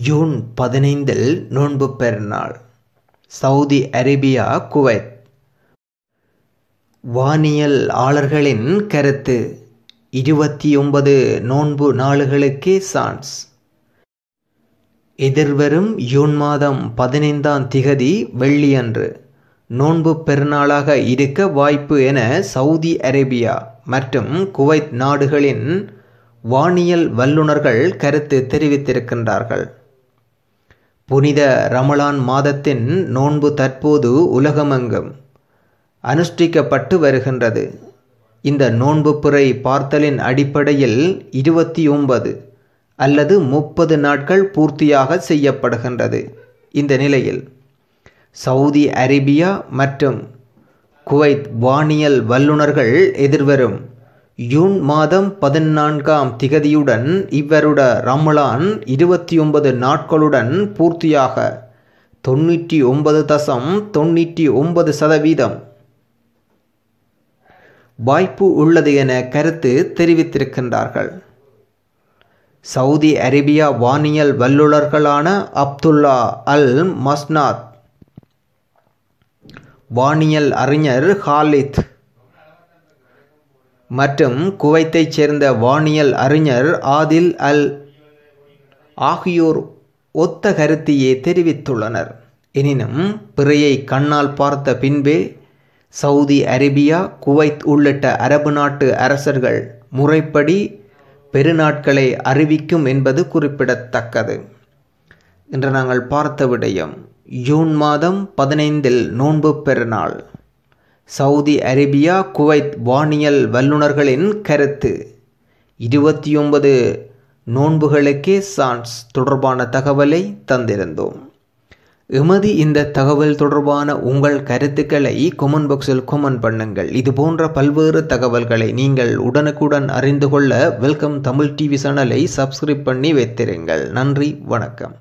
June பதினைந்தில் நோன்பு பெருநாள். Saudi Arabia Kuwait. வானியல் ஆளர்களின் கருத்து இருபத்தி ஒன்பது நோன்பு நாளுகளுக்கே சான்ஸ். எதிர்வரும் ஜூன் மாதம் பதினைந்தாம் திகதி வெள்ளியன்று. நோன்பு பெருநாளாக இருக்க வாய்ப்பு என சவுதி அரேபியா மற்றும் குவைத் நாடுகளின் வானியல் வல்லுநர்கள் கருத்து தெரிவித்திருக்கின்றார்கள். புனித ரமலான் மாதத்தின் நோன்பு தற்போது உலகமெங்கும் அனுஷ்டிக்கப்பட்டு வருகின்றது. இந்த நோன்பு பிறை பார்த்தலின் அடிப்படையில் இருபத்தி ஒன்பது அல்லது முப்பது நாட்கள் பூர்த்தியாக செய்யப்படுகின்றது. இந்த நிலையில் சவுதி அரேபியா மற்றும் குவைத் வானியல் வல்லுநர்கள் எதிர்வரும் ஜூன் மாதம் பதினான்காம் திகதியுடன் இவருட ரமலான் இருபத்தி ஒன்பது நாட்களுடன் பூர்த்தியாக. தொண்ணூற்றி ஒன்பது தசம் தொண்ணூற்றி ஒன்பது சதவீதம். வாய்ப்பு உள்ளது என கருத்து தெரிவித்திருக்கின்றார்கள். சவுதி அரேபியா வானியல் வல்லுநர்களான அப்துல்லா அல் மஸ்னாத் வானியல் அறிஞர் ஹாலித் மற்றும் குவைத்தைச் சேர்ந்த வானியல் அறிஞர் ஆதில் அல் ஆகியோர் ஒத்த கருத்தையே தெரிவித்துள்ளனர். எனினும் பிறையை கண்ணால் பார்த்த பின்பே சவுதி அரேபியா குவைத் உள்ளிட்ட அரபு நாட்டு அரசர்கள் முறைப்படி பெருநாட்களை அறிவிக்கும் என்பது குறிப்பிடத்தக்கது. இன்று நாங்கள் பார்த்த விடயம் ஜூன் மாதம் பதினைந்தில் நோன்பு பெருநாள். சவுதி அரேபியா குவைத் வானியல் வல்லுநர்களின் கருத்து. இருபத்தி ஒன்பது நோன்புகளுக்கே சான்ஸ் தொடர்பான தகவலை தந்திருந்தோம். எமது இந்த தகவல் தொடர்பான உங்கள் கருத்துக்களை கொமெண்ட் பாக்ஸில் கொமெண்ட் பண்ணுங்கள். இது போன்ற பல்வேறு தகவல்களை நீங்கள் உடனுக்குடன் அறிந்து கொள்ள வெல்கம் தமிழ் டிவி சேனலை சப்ஸ்கிரைப் பண்ணி வைத்திருங்கள். நன்றி வணக்கம்.